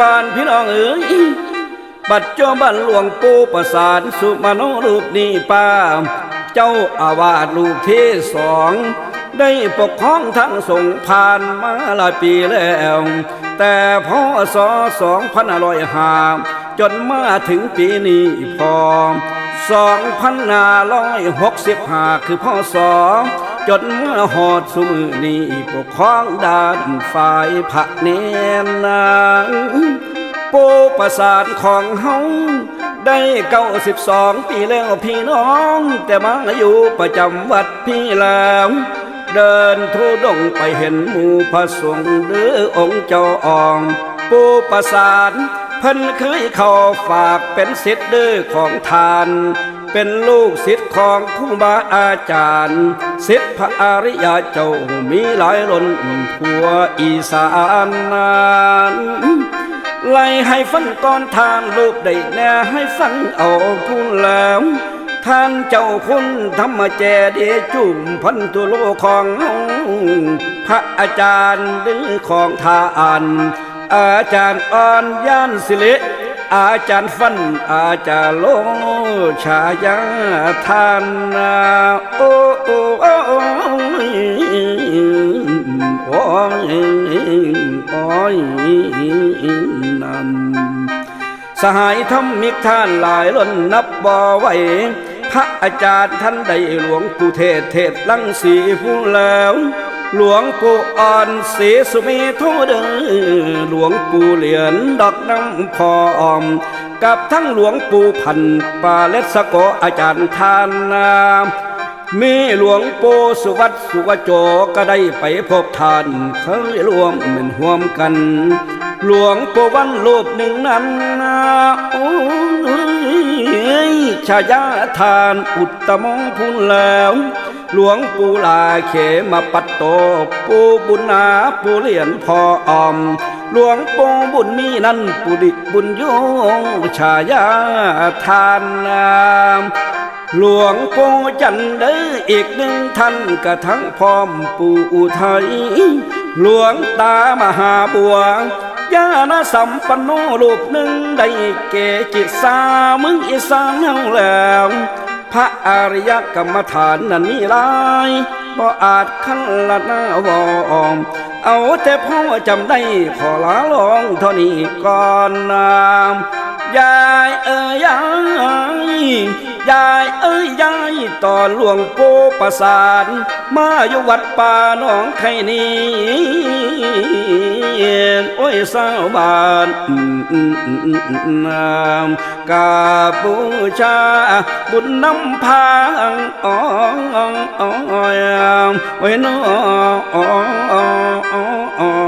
การพี่น้องเอ๋ย บัดจอบันหลวงปู่ประสานสุมาโนรูปนี้ป้า เจ้าอาวาสรูปที่สองได้ปกครองทั้งสงผ่านมาหลายปีแล้ว แต่พศสองพันร้อยห้าจนมาถึงปีนี้พอสองพันห้าร้อยหกสิบห้าคือพศจนเมื่อหอดสมือนี้ปกครองด้านฝ่ายพระเนนนาง ประสาทของเฮาได้เก้าสิบสองปีแล้วพี่น้อง แต่มาอยู่ประจำวัดพี่แล้ว เดินทุดงไปเห็นหมู่พระสงฆ์หรือองค์เจ้าอองปูประสานเพิ่นเคยเข้าฝากเป็นศิษย์เด้อของทาน เป็นลูกศิษย์ของครูบาอาจารย์ศิษย์พระอริยเจ้ามีหลายล้นทั่วอีสานนาน ไล่ให้ฟังก่อนทานรูปได้แน่ให้ฟังเอาพูนแล้วท่านเจ้าคุณธรรมแจเดียจุ่มพันตุโลของพระอาจารย์ดื้อของทานอาจารย์อ่อนย่านสิริอาจารย์ฟันอาจารย์โลชายาทานนาโอ้โอ้โอ้โอ้ยโอ้ย สหายทำมิกท่านหลายล้นนับบ่ไหวพระอาจารย์ท่านได้หลวงปู่เทศเทศลังสีผู้แล้ว หลวงปู่อ่อนสีสุเมโทเดอหลวงปู่เหรียญดอกน้ำพออม กับทั้งหลวงปู่พันปาเลสโกอาจารย์ทานนามมีหลวงปู่สุวัตสุวโจก็ได้ไปพบท่านเคยรวมเป็นห่วมกัน หลวงปู่วันรูปหนึ่งนั้นนะโอ้ยชายาทานอุตตมงพุนแล้ว หลวงปู่ลาเขมาปัตโตปู่บุญนาปู่เหรียญพอออม หลวงปู่บุญมีนั่นปู่ดิบุญโยงชายาทานนามหลวงปู่จันเดออีกหนึ่งท่านกระทั้งพร้อมปู่อุทัยหลวงตามหาบัว ญาณสัมปันโนรูปหนึ่งได้เกจิสามึงอีสานเฮาแล้ว พระอริยกรรมฐานนั้นมีลายบ่อาจขันละหน้าวอม เอาแต่พ่อจำได้ขอลาลองเท่านี้ก่อนนามยายเอ้ยยายยายเอ้ยยายตอนหลวงปู่ประสาน มาอยู่วัดป่าหนองไข่นี้ ยสาวบานนามกาบูชา บุญน้ำพางอ้องอ้องอ้องไว้น้ออ้องอ้องอ้องอ้อ